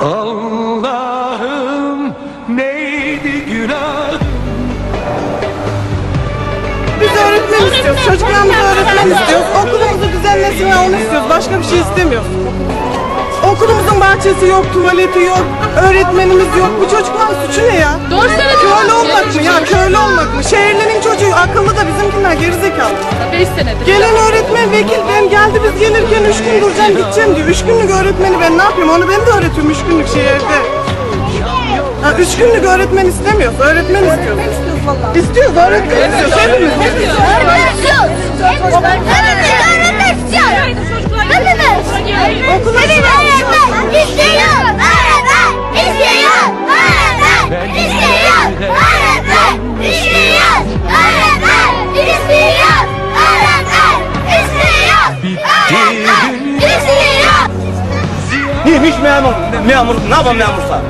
Allah'ım neydi günah Biz öğretmen istiyoruz. Çocuklarımıza öğretmen istiyoruz. Okulumuzu düzenlesinler onu istiyoruz. Başka bir şey istemiyoruz. Okulumuzun bahçesi yok, tuvaleti yok, öğretmenimiz yok. Bu çocukların suçu ne ya? Doğru. Köylü olmak mı ya? Köylü olmak mı? Şehirlerin çocuğu akıllı da bizimkiler gerizekalı. 5 senedir. Gelen öğretmen vekil ben geldi biz gelirken üç gün duracağım gideceğim diyor. Üç günlük öğretmeni ben ne yapayım? Onu ben de öğretiyorum üç günlük şehirde. Ha, üç günlük öğretmen istemiyoruz. Öğretmen istiyoruz. İstiyoruz öğretmen istiyoruz. Hepimiz. Neymiş memur? Memur, ne yapalım memursa?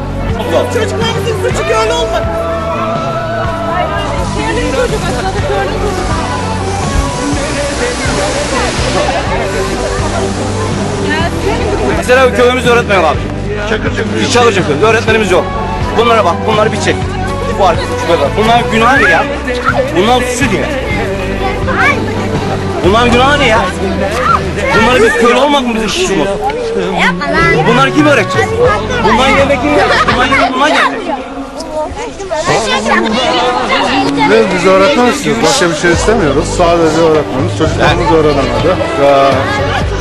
Çocuklarımızın suçu köylü olmak. Mesela köyümüz öğretmen yok abi. Çakır çakır. Çakır çakır. Öğretmenimiz yok. Bunlara bak, bunları bir çek. Bu arkadaş şu kadar. Bunların günahı ne ya? Bunların suçu ne? Bunların günahı ne ya? Bunları biz köylü olmak mı bizim suçumuz? Bunları kim öğretecek? Yerine kim gelecek? Bunların yerine bunlar gelecek. Ve biz öğretmen istiyoruz. Başka bir şey istemiyoruz. Sadece öğretmeniz. Çocuklarımız öğrenemedi. Ya,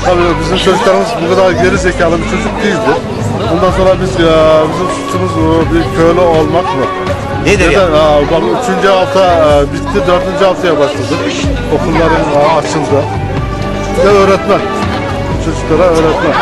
tabii bizim çocuklarımız bu kadar geri zekalı bir çocuk değildir. Bundan sonra biz ya, bizim suçumuz bu, bir köylü olmak mı? Nedir ya? Aa, bak üçüncü hafta e, bitti, dördüncü haftaya başladık. Okulların aa, açıldı. Ve öğretmen. Çocuklara öğretmen.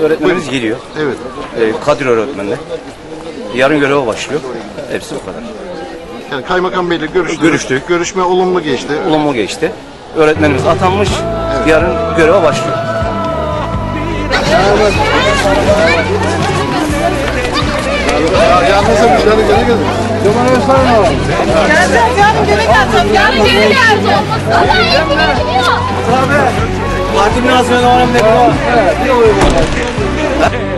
Öğretmenimiz geliyor. Evet. Ee, Kadir öğretmenle. Yarın göreve başlıyor. Hepsi bu kadar. Yani kaymakam beyle görüştük. Görüştük. Görüşme olumlu geçti. Ulumlu geçti. Öğretmenimiz atanmış. Yarın göreve başlıyor. Ya, yalnızım bir tane geri gelin. Cemal Özkan var. Geleceğiz yarın gene geleceğim. Yarın geri geldi olmasın. Parti binasına devam edelim.